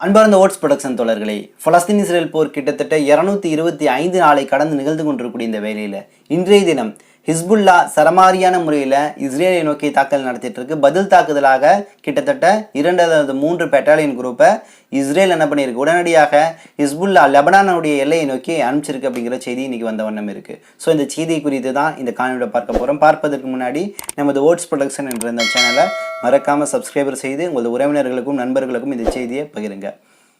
அன்பார்ந்த oats production தொடர்களே Palestine Israel போர் கிட்டத்தட்ட இரநூத்தி இருபத்தி ஐந்து நாளை கடந்து நிகழ்ந்து கொண்டிருக்கக்கூடிய இந்த வேலையில் இன்றைய தினம் ஹிஸ்புல்லா சரமாரியான முறையில் இஸ்ரேலை நோக்கி தாக்குதல் நடத்திட்டு இருக்கு பதில் தாக்குதலாக கிட்டத்தட்ட இரண்டாவது மூன்று பெட்டாலியன் குரூப்பை இஸ்ரேல் என்ன பண்ணியிருக்கு? உடனடியாக ஹிஸ்புல்லா லெபனானுடைய எல்லையை நோக்கி அனுப்பிச்சிருக்கு அப்படிங்கிற செய்தி இன்னைக்கு வந்த வண்ணம் இருக்கு. ஸோ இந்த செய்தி குறித்து தான் இந்த காணொலியோட பார்க்க போகிறோம் பார்ப்பதற்கு முன்னாடி நமது ஓட்ஸ் ப்ரொடக்ஷன் என்ற இந்த சேனலை மறக்காமல் சப்ஸ்கிரைபர் செய்து உங்களது உறவினர்களுக்கும் நண்பர்களுக்கும் இந்த செய்தியை பகிருங்க.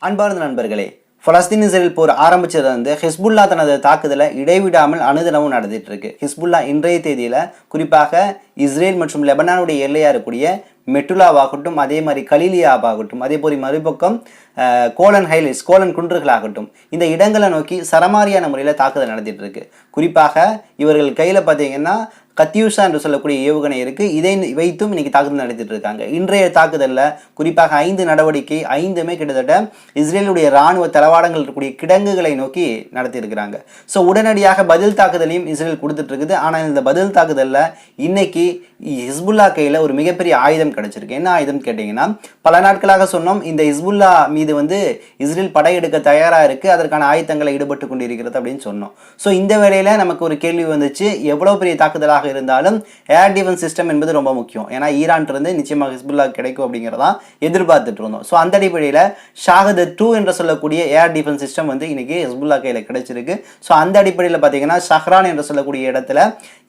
அன்பார்ந்த நண்பர்களே பலஸ்தீன் இஸ்ரேல் போர் ஆரம்பிச்சது வந்து ஹிஸ்புல்லா தனது தாக்குதலை இடைவிடாமல் அனுதினமும் நடத்திட்டு இருக்கு ஹிஸ்புல்லா இன்றைய தேதியில் குறிப்பாக இஸ்ரேல் மற்றும் லெபனானுடைய எல்லையா இருக்கக்கூடிய மெட்டுலாவாகட்டும் அதே மாதிரி கலீலியாவாகட்டும் அதே போல் மறுபக்கம் கோலன் ஹைலைட்ஸ் கோலன் குன்றுகளாகட்டும் இந்த இடங்களை நோக்கி சரமாரியான முறையில் தாக்குதல் நடத்திட்டு இருக்கு குறிப்பாக இவர்கள் கையில் பார்த்தீங்கன்னா கத்யூஷா என்று சொல்லக்கூடிய ஏவுகணை இருக்கு. இதை வைத்தும் இன்னைக்கு தாக்குதல் நடத்திட்டு இருக்காங்க. இன்றைய தாக்குதலில் குறிப்பாக ஐந்து நடவடிக்கை ஐந்துமே கிட்டத்தட்ட இஸ்ரேலுடைய ராணுவ தளவாடங்கள் இருக்கக்கூடிய கிடங்குகளை நோக்கி நடத்தியிருக்கிறாங்க. ஸோ உடனடியாக பதில் தாக்குதலையும் இஸ்ரேல் கொடுத்துட்டு இருக்குது. ஆனால் இந்த பதில் தாக்குதலில் இன்னைக்கு ஹிஸ்புல்லா கையில் ஒரு மிகப்பெரிய ஆயுதம் கிடைச்சிருக்கு. என்ன ஆயுதம் கேட்டிங்கன்னா பல நாட்களாக சொன்னோம் இந்த ஹிஸ்புல்லா மீது வந்து இஸ்ரேல் படையெடுக்க தயாராக இருக்கு. அதற்கான ஆயுதங்களை ஈடுபட்டு கொண்டிருக்கிறது அப்படின்னு சொன்னோம். ஸோ இந்த வேளையில் நமக்கு ஒரு கேள்வி வந்துச்சு. எவ்வளோ பெரிய தாக்குதலாக இருந்தாலும் ஏர் டிஃபென்ஸ் சிஸ்டம் என்பது ரொம்ப முக்கியம். ஏன்னா ஈரான்ட்ருந்து நிச்சயமாக ஹிஸ்புல்லா கிடைக்கும் அப்படிங்கிறதான் எதிர்பார்த்துட்டு இருந்தோம். ஸோ அந்த அடிப்படையில் ஷாகத் டூ என்று சொல்லக்கூடிய ஏர் டிஃபென்ஸ் சிஸ்டம் வந்து இன்னைக்கு ஹிஸ்புல்லா கையில் கிடைச்சிருக்கு. ஸோ அந்த அடிப்படையில் பார்த்தீங்கன்னா ஷஹ்ரான் என்று சொல்லக்கூடிய இடத்துல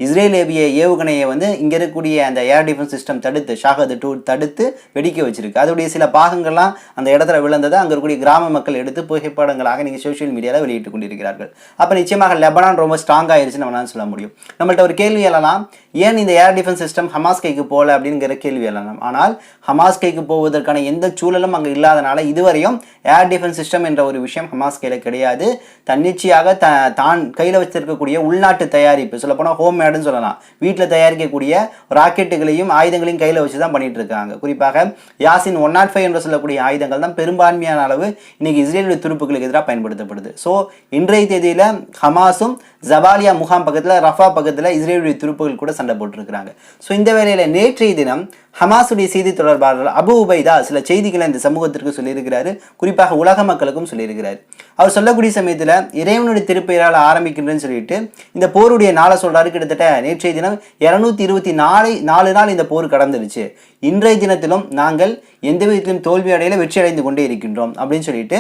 இஸ்ரேல் ஏவிய ஏவுகணையை வந்து இங்கே இருக்கக்கூடிய அந்த ஏர் டிஃபென்ஸ் சிஸ்டம் தடுத்து ஷாகத் டூ தடுத்து வெடிக்க வச்சிருக்கு. அதோடைய சில பாகங்கள்லாம் அந்த இடத்துல விழுந்ததை அங்கே இருக்கக்கூடிய கிராம மக்கள் எடுத்து புகைப்படங்களாக நீங்கள் சோஷியல் மீடியாவில் வெளியிட்டு கொண்டிருக்கிறார்கள். அப்போ நிச்சயமாக லெபனான் ரொம்ப ஸ்ட்ராங் ஆயிருச்சுன்னு நம்மளால சொல்ல முடியும். நம்மள்ட்ட ஒரு கேள்வி எழலாம் ஏன் இந்த ஏர் டிஃபென்ஸ் சிஸ்டம் ஹமாஸ் கைக்கு போகல அப்படிங்கிற கேள்வி எழலாம் ஆனால் ஹமாஸ் கைக்கு போவதற்கான எந்த சூழலும் அங்கே இல்லாதனால இதுவரையும் ஏர் டிஃபென்ஸ் சிஸ்டம் என்ற ஒரு விஷயம் ஹமாஸ் கையில் கிடையாது. தன்னிச்சையாக த தான் கையில் வச்சிருக்கக்கூடிய உள்நாட்டு தயாரிப்பு சொல்லப்போனால் ஹோம் மேடுன்னு சொல்லலாம். வீட்டில் தயாரிக்கக்கூடிய ராக்கெட்டுகளையும் ஆயுதங்களையும் கையில் வச்சு தான் பண்ணிட்டு இருக்காங்க குறிப்பாக யாசின் ஒன் நாட் ஃபைவ் என்று சொல்லக்கூடிய ஆயுதங்கள் தான் பெரும்பான்மையான அளவு இன்னைக்கு இஸ்ரேலுடைய துருப்புகளுக்கு எதிராக பயன்படுத்தப்படுது. ஸோ இன்றைய தேதியில் ஹமாஸும் ஜபாலியா முகாம் பக்கத்தில் ரஃபா பக்கத்தில் இஸ்ரேலுடைய துருப்புகள் கூட சண்டை போட்டிருக்கிறாங்க. ஸோ இந்த வேளையில் நேற்றைய தினம் ஹமாஸுடைய செய்தி தொடர்பாளர் அபு உபைதா சில செய்திகளை இந்த சமூகத்திற்கு சொல்லியிருக்கிறாரு. குறிப்பாக உலக மக்களுக்கும் சொல்லியிருக்கிறார். அவர் சொல்லக்கூடிய சமயத்தில் இறைவனுடைய திருப்பெயரால் ஆரம்பிக்கின்றேன்னு சொல்லிட்டு இந்த போருடைய நாளை சொல்றாரு. கிட்டத்தட்ட நேற்றைய தினம் இருநூத்தி இருபத்தி நாலு நாலு நாள் இந்த போர் கடந்துருச்சு. இன்றைய தினத்திலும் நாங்கள் எந்த விதத்திலும் தோல்வி அடையில வெற்றி அடைந்து கொண்டே இருக்கின்றோம் அப்படின்னு சொல்லிட்டு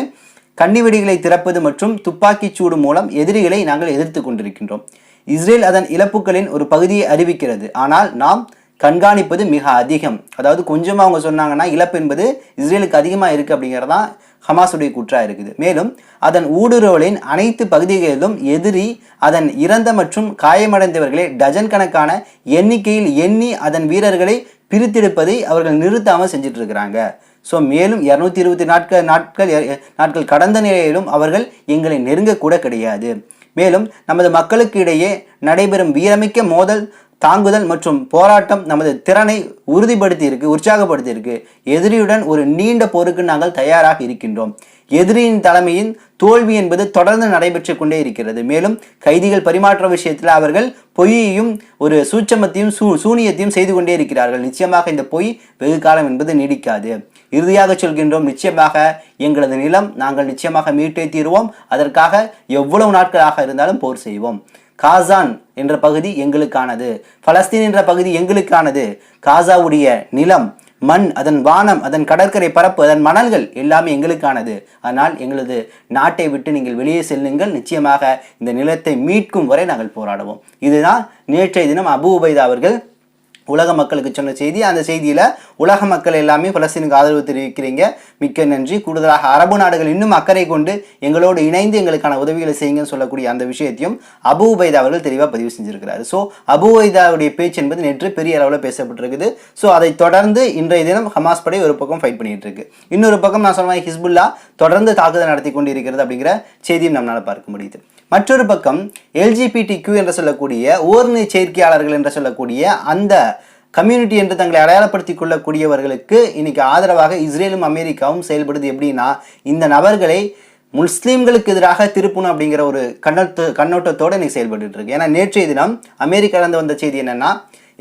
கண்ணிவெடிகளை திறப்பது மற்றும் துப்பாக்கிச் சூடு மூலம் எதிரிகளை நாங்கள் எதிர்த்து கொண்டிருக்கின்றோம். இஸ்ரேல் அதன் இழப்புகளின் ஒரு பகுதியை அறிவிக்கிறது. ஆனால் நாம் கண்காணிப்பது மிக அதிகம். அதாவது கொஞ்சமாக அவங்க சொன்னாங்கன்னா இழப்பு என்பது இஸ்ரேலுக்கு அதிகமாக இருக்குது அப்படிங்கிறதான் ஹமாஸுடைய குற்றாக இருக்குது. மேலும் அதன் ஊடுருவலின் அனைத்து பகுதிகளிலும் எதிரி அதன் இறந்த மற்றும் காயமடைந்தவர்களை டஜன் கணக்கான எண்ணிக்கையில் எண்ணி அதன் வீரர்களை பிரித்தெடுப்பதை அவர்கள் நிறுத்தாமல் செஞ்சுட்டு இருக்கிறாங்க ஸோ மேலும் இரநூத்தி இருபத்தி நாட்கள் நாட்கள் நாட்கள் கடந்த நிலையிலும் அவர்கள் எங்களை நெருங்கக்கூட கிடையாது. மேலும் நமது மக்களுக்கு இடையே நடைபெறும் வீரமிக்க மோதல் தாங்குதல் மற்றும் போராட்டம் நமது திறனை உறுதிப்படுத்தி இருக்கு உற்சாகப்படுத்தி இருக்கு எதிரியுடன் ஒரு நீண்ட போருக்கு நாங்கள் தயாராக இருக்கின்றோம். எதிரியின் தலைமையின் தோல்வி என்பது தொடர்ந்து நடைபெற்று கொண்டே இருக்கிறது. மேலும் கைதிகள் பரிமாற்ற விஷயத்தில் அவர்கள் பொய்யையும் ஒரு சூட்சமத்தையும் சூ சூனியத்தையும் செய்து கொண்டே இருக்கிறார்கள். நிச்சயமாக இந்த பொய் வெகு காலம் என்பது நீடிக்காது. இறுதியாக சொல்கின்றோம் நிச்சயமாக எங்களது நிலம் நாங்கள் நிச்சயமாக மீட்டே தீருவோம். அதற்காக எவ்வளவு நாட்களாக இருந்தாலும் போர் செய்வோம். காசான் என்ற பகுதி எங்களுக்கானது. பலஸ்தீன் என்ற பகுதி எங்களுக்கானது. காசாவுடைய நிலம் மண் அதன் வானம் அதன் கடற்கரை பரப்பு அதன் மணல்கள் எல்லாமே எங்களுக்கானது. அதனால் எங்களது நாட்டை விட்டு நீங்கள் வெளியே செல்லுங்கள். நிச்சயமாக இந்த நிலத்தை மீட்கும் வரை நாங்கள் போராடுவோம். இதுதான் நேற்றைய தினம் அபு உபைதா அவர்கள் உலக மக்களுக்கு சொன்ன செய்தி. அந்த செய்தியில் உலக மக்கள் எல்லாமே பலஸ்தீனுக்கு ஆதரவு தெரிவிக்கிறீங்க. மிக்க நன்றி. கூடுதலாக அரபு நாடுகள் இன்னும் அக்கறை கொண்டு எங்களோடு இணைந்து எங்களுக்கான உதவிகளை செய்யுங்கன்னு சொல்லக்கூடிய அந்த விஷயத்தையும் அபு உபைதா அவர்கள் தெளிவாக பதிவு செஞ்சிருக்கிறார். ஸோ அபு உபைதாவுடைய பேச்சு என்பது நேற்று பெரிய அளவில் பேசப்பட்டிருக்குது. ஸோ அதை தொடர்ந்து இன்றைய தினம் ஹமாஸ் படை ஒரு பக்கம் ஃபைட் பண்ணிட்டு இருக்கு இன்னொரு பக்கம் நான் சொன்ன ஹிஸ்புல்லா தொடர்ந்து தாக்குதல் நடத்தி கொண்டு இருக்கிறது அப்படிங்கிற செய்தியும் நம்மளால் பார்க்க முடியுது. மற்றொரு பக்கம் எல்ஜிபிடி கியூ என்று சொல்லக்கூடிய ஓர்ணை சேர்க்கையாளர்கள் என்று சொல்லக்கூடிய அந்த கம்யூனிட்டி என்று தங்களை அடையாளப்படுத்திக் கொள்ளக்கூடியவர்களுக்கு இன்னைக்கு ஆதரவாக இஸ்ரேலும் அமெரிக்காவும் செயல்படுது எப்படின்னா இந்த நபர்களை முஸ்லீம்களுக்கு எதிராக திருப்பணும் அப்படிங்கிற ஒரு கண்ணோட்டு கண்ணோட்டத்தோடு இன்னைக்கு செயல்பட்டு இருக்கு. ஏன்னா நேற்றைய தினம் அமெரிக்காவிலிருந்து வந்த செய்தி என்னன்னா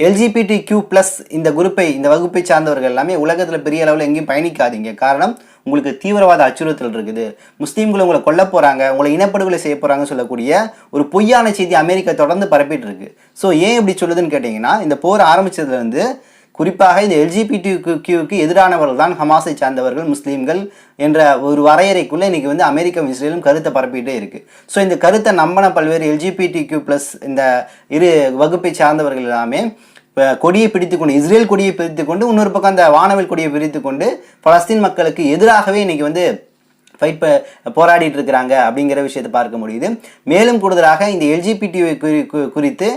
எல்ஜிபிடி கியூ ப்ளஸ் இந்த குரூப்பை இந்த வகுப்பை சார்ந்தவர்கள் எல்லாமே உலகத்தில் பெரிய அளவில் எங்கேயும் பயணிக்காதீங்க. காரணம் உங்களுக்கு தீவிரவாத அச்சுறுத்தல் இருக்குது. முஸ்லீம்களை உங்களை கொல்ல போகிறாங்க உங்களை இனப்படுகொலை செய்ய போகிறாங்கன்னு சொல்லக்கூடிய ஒரு பொய்யான செய்தி அமெரிக்கா தொடர்ந்து பரப்பிட்டு இருக்கு ஸோ ஏன் இப்படி சொல்லுதுன்னு கேட்டிங்கன்னா இந்த போர் ஆரம்பித்ததுலேருந்து குறிப்பாக இந்த எல்ஜிபிடி கியூக்கு எதிரானவர்கள் தான் ஹமாஸை சார்ந்தவர்கள் முஸ்லீம்கள் என்ற ஒரு வரையறைக்குள்ளே இன்றைக்கி வந்து அமெரிக்கா இஸ்ரேலும் கருத்தை பரப்பிட்டே இருக்குது ஸோ இந்த கருத்தை நம்பின பல்வேறு எல்ஜிபிடி கியூ ப்ளஸ் இந்த இரு வகுப்பை சார்ந்தவர்கள் எல்லாமே இப்போ கொடியை பிடித்து கொண்டு இஸ்ரேல் கொடியை பிடித்து கொண்டு இன்னொரு பக்கம் அந்த வானவில் கொடியை பிரித்துக்கொண்டு கொண்டு பலஸ்தீன் மக்களுக்கு எதிராகவே இன்றைக்கி வந்து ஃபைட் போராடிட்டு இருக்கிறாங்க அப்படிங்கிற விஷயத்தை பார்க்க முடியுது. மேலும் கூடுதலாக இந்த எல்ஜிபிடி குறித்து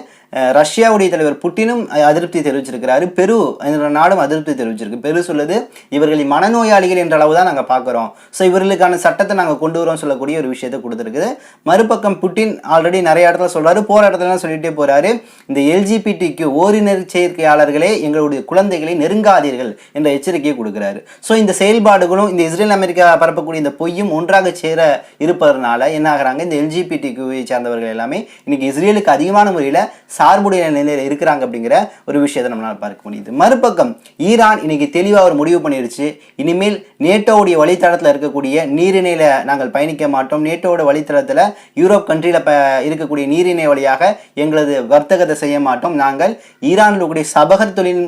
ரஷ்யாவுடைய தலைவர் புட்டினும் அதிருப்தி தெரிவிச்சிருக்கிறாரு. பெரு என்ற நாடும் அதிருப்தி தெரிவிச்சிருக்கு. பெரு சொல்லுது இவர்களின் மனநோயாளிகள் என்ற அளவு தான் நாங்கள் பார்க்குறோம். ஸோ இவர்களுக்கான சட்டத்தை நாங்கள் கொண்டு வரோம் சொல்லக்கூடிய ஒரு விஷயத்தை கொடுத்துருக்குது. மறுபக்கம் புட்டின் ஆல்ரெடி நிறைய இடத்துல சொல்றாரு போற இடத்துலலாம் சொல்லிட்டே போறாரு. இந்த எல்ஜிபிடிக்கு ஓரினர் சேர்க்கையாளர்களே எங்களுடைய குழந்தைகளை நெருங்காதீர்கள் என்ற எச்சரிக்கையை கொடுக்குறாரு. ஸோ இந்த செயல்பாடுகளும் இந்த இஸ்ரேல் அமெரிக்கா பரப்பக்கூடிய இந்த பொய்யும் ஒன்றாக சேர இருப்பதனால என்ன ஆகுறாங்க? இந்த எல்ஜிபிடிக்குவை சார்ந்தவர்கள் எல்லாமே இன்னைக்கு இஸ்ரேலுக்கு அதிகமான முறையில் சார்புடைய நிலையில் இருக்கிறாங்க அப்படிங்கிற ஒரு விஷயத்தை நம்மளால் பார்க்க முடியுது. மறுபக்கம் ஈரான் இன்னைக்கு தெளிவாக ஒரு முடிவு பண்ணிருச்சு. இனிமேல் நேட்டோவுடைய வழித்தடத்தில் இருக்கக்கூடிய நீரிணையில் நாங்கள் பயணிக்க மாட்டோம். நேட்டோட வழித்தடத்தில் யூரோப் கண்ட்ரியில் ப இருக்கக்கூடிய நீரிணை வழியாக எங்களது வர்த்தகத்தை செய்ய மாட்டோம். நாங்கள் ஈரானில் இருக்கக்கூடிய சபகர் தொழில்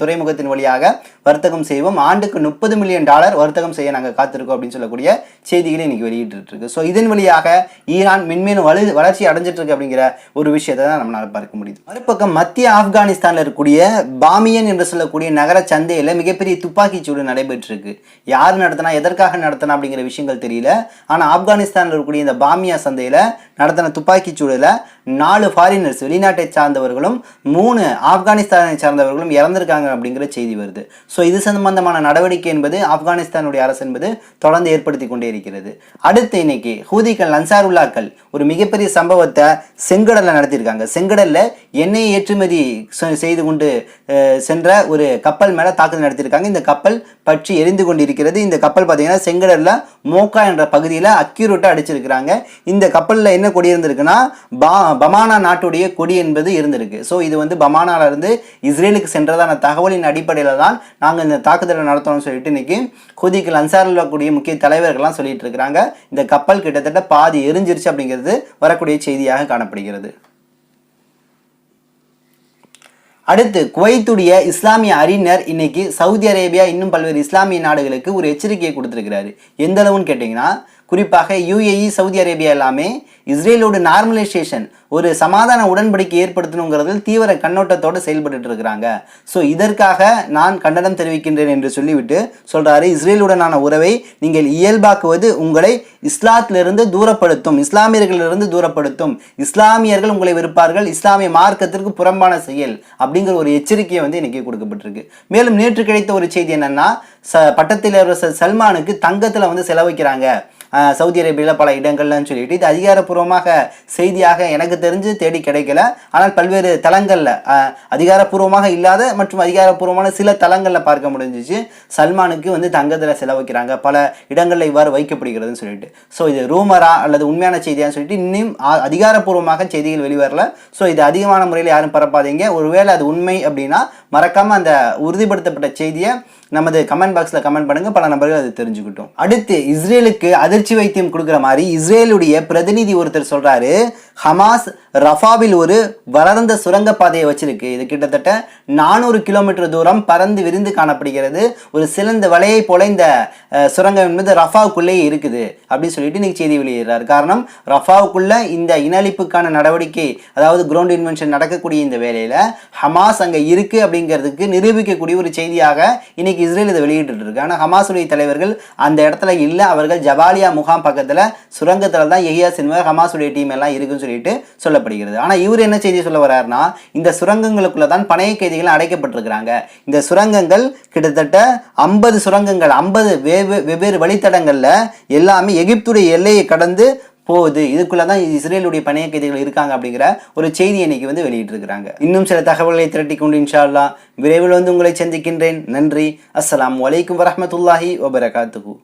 துறைமுகத்தின் வழியாக வர்த்தகம் செய்வோம். ஆண்டுக்கு முப்பது மில்லியன் டாலர் வர்த்தகம் செய்ய நாங்கள் காத்திருக்கோம் அப்படின்னு சொல்லக்கூடிய செய்திகளை இன்னைக்கு வெளியிட்டு இருக்கு ஸோ இதன் வழியாக ஈரான் மென்மேலும் வலு வளர்ச்சி அடைஞ்சிட்டு இருக்கு அப்படிங்கிற ஒரு விஷயத்தை தான் நம்மளால் பார்க்க முடியுது. மறுபக்கம் மத்திய ஆப்கானிஸ்தானில் இருக்கக்கூடிய பாமியன் என்று சொல்லக்கூடிய நகர சந்தையில் மிகப்பெரிய துப்பாக்கிச் சூடு நடைபெற்றிருக்கு. யார் நடத்தினா எதற்காக நடத்தினா அப்படிங்கிற விஷயங்கள் தெரியல. ஆனால் ஆப்கானிஸ்தானில் இருக்கக்கூடிய இந்த பாமியா சந்தையில் நடத்தின துப்பாக்கிச் சூடில் நாலு ஃபாரினர்ஸ் வெளிநாட்டை சார்ந்தவர்களும் மூணு ஆப்கானிஸ்தானை சார்ந்தவர்களும் இறந்திருக்காங்க அப்படிங்கிற செய்தி வருது. ஸோ இது சம்பந்தமான நடவடிக்கை என்பது ஆப்கானிஸ்தானுடைய அரசு என்பது தொடர்ந்து ஏற்படுத்தி கொண்டே இருக்கிறது. அடுத்து இன்னைக்கு ஹூதிகள் அன்சாருல்லாக்கள் ஒரு மிகப்பெரிய சம்பவத்தை செங்கடலில் நடத்தியிருக்காங்க. செங்கடலில் எண்ணெய் ஏற்றுமதி செ- செய்து கொண்டு சென்ற ஒரு கப்பல் மேலே தாக்குதல் நடத்தியிருக்காங்க. இந்த கப்பல் பற்றி எரிந்து கொண்டிருக்கிறது. இந்த கப்பல் பார்த்தீங்கன்னா செங்கடலில் மோக்கா என்ற பகுதியில் அக்யூரேட்டாக அடிச்சிருக்கிறாங்க. இந்த கப்பலில் என்ன கொடியிருந்திருக்குன்னா பா பமானா நாட்டுடைய கொடி என்பது இருந்திருக்கு. ஸோ இது வந்து பமானால இருந்து இஸ்ரேலுக்கு சென்றதான தகவலின் அடிப்படையில் தான் நாங்கள் இந்த தாக்குதலை நடத்தணும்னு சொல்லிட்டு இன்னைக்கு குதிக்கு அன்சாரில் கூடிய முக்கிய தலைவர்கள்லாம் சொல்லிட்டு இருக்கிறாங்க. இந்த கப்பல் கிட்டத்தட்ட பாதி எரிஞ்சிருச்சு அப்படிங்கிறது வரக்கூடிய செய்தியாக காணப்படுகிறது. அடுத்து குவைத்துடைய இஸ்லாமிய அறிஞர் இன்னைக்கு சவுதி அரேபியா இன்னும் பல்வேறு இஸ்லாமிய நாடுகளுக்கு ஒரு எச்சரிக்கையை கொடுத்துருக்கிறாரு. எந்த அளவுன்னு கேட்டிங்கன்னா குறிப்பாக யுஏஇ சவுதி அரேபியா எல்லாமே இஸ்ரேலோட நார்மலைசேஷன் ஒரு சமாதான உடன்படிக்கை ஏற்படுத்தணுங்கிறதில் தீவிர கண்ணோட்டத்தோடு செயல்பட்டு இருக்கிறாங்க. ஸோ இதற்காக நான் கண்டனம் தெரிவிக்கின்றேன் என்று சொல்லிவிட்டு சொல்கிறாரு இஸ்ரேலுடனான உறவை நீங்கள் இயல்பாக்குவது உங்களை இஸ்லாத்திலிருந்து தூரப்படுத்தும் இஸ்லாமியர்களிலிருந்து தூரப்படுத்தும். இஸ்லாமியர்கள் உங்களை வெறுப்பார்கள் இஸ்லாமிய மார்க்கத்திற்கு புறம்பான செயல் அப்படிங்கிற ஒரு எச்சரிக்கையை வந்து இன்னைக்கு கொடுக்கப்பட்டிருக்கு. மேலும் நேற்று கிடைத்த ஒரு செய்தி என்னன்னா ச பட்டத்தில் சல்மானுக்கு தங்கத்தில் வந்து செலவழிக்கிறாங்க. சவுதி அரேபியாவில் பல இடங்கள்லன்னு சொல்லிட்டு இது அதிகாரப்பூர்வமாக செய்தியாக எனக்கு தெரிஞ்சு தேடி கிடைக்கல. ஆனால் பல்வேறு தளங்களில் அதிகாரப்பூர்வமாக இல்லாத மற்றும் அதிகாரப்பூர்வமான சில தளங்களில் பார்க்க முடிஞ்சிச்சு. சல்மானுக்கு வந்து தங்கத்தில் செலவழிக்கிறாங்க. பல இடங்களில் இவ்வாறு வைக்கப்படுகிறதுன்னு சொல்லிட்டு. ஸோ இது ரூமரா அல்லது உண்மையான செய்தியான்னு சொல்லிட்டு இன்னும் அதிகாரப்பூர்வமாக செய்திகள் வெளிவரல. ஸோ இது அதிகமான முறையில் யாரும் பரப்பாதீங்க. ஒருவேளை அது உண்மை அப்படின்னா மறக்காமல் அந்த உறுதிப்படுத்தப்பட்ட செய்தியை நமது கமெண்ட் பாக்ஸில் கமெண்ட் பண்ணுங்கள் பல நபர்கள் அது தெரிஞ்சுக்கிட்டோம். அடுத்து இஸ்ரேலுக்கு அதிர்ச்சி வைத்தியம் கொடுக்குற மாதிரி இஸ்ரேலுடைய பிரதிநிதி ஒருத்தர் சொல்றாரு. ஹமாஸ் ரஃபாவில் ஒரு வளர்ந்த சுரங்கப்பாதையை வச்சிருக்கு. இது கிட்டத்தட்ட நானூறு கிலோமீட்டர் தூரம் பறந்து விரிந்து காணப்படுகிறது. ஒரு சிறந்த வலையை போல இந்த சுரங்கம் என்பது ரஃபாவுக்குள்ளேயே இருக்குது. அப்படின்னு சொல்லிட்டு இன்னைக்கு செய்தி வெளியிடுறாரு. காரணம் ரஃபாவுக்குள்ளே இந்த இனஅழிப்புக்கான நடவடிக்கை அதாவது கிரவுண்ட் இன்வென்ஷன் நடக்கக்கூடிய இந்த வேலையில ஹமாஸ் அங்கே இருக்கு அப்படிங்கிறதுக்கு நிரூபிக்கக்கூடிய ஒரு செய்தியாக இன்னைக்கு இஸ்ரேல் இதை வெளியிட்டு இருக்கு. ஆனால் ஹமாசுடைய தலைவர்கள் அந்த இடத்துல இல்லை. அவர்கள் ஜபாலியா முகாம் பக்கத்தில் சுரங்கத்தில் தான் எஹியா சின்வர் ஹமாசுடைய டீம் எல்லாம் இருக்குன்னு சொல்லிட்டு சொல்லப்படுகிறது. ஆனால் இவர் என்ன செய்தி சொல்ல வர்றாருன்னா இந்த சுரங்கங்களுக்குள்ள தான் பணைய கைதிகள் அடைக்கப்பட்டிருக்கிறாங்க. இந்த சுரங்கங்கள் கிட்டத்தட்ட ஐம்பது சுரங்கங்கள் ஐம்பது வெவ்வேறு வழித்தடங்களில் எல்லாமே எகிப்துடைய எல்லையை கடந்து போகுது. இதுக்குள்ளே தான் இஸ்ரேலுடைய பணைய கைதிகள் இருக்காங்க அப்படிங்கிற ஒரு செய்தி இன்னைக்கு வந்து வெளியிட்டிருக்கிறாங்க. இன்னும் சில தகவல்களை திரட்டி கொண்டு இன்ஷால்லா விரைவில் வந்து உங்களை சந்திக்கின்றேன். நன்றி. அஸ்லாம் வலைக்கம் வரமத்துல்லாஹி வபரகாத்துஹு.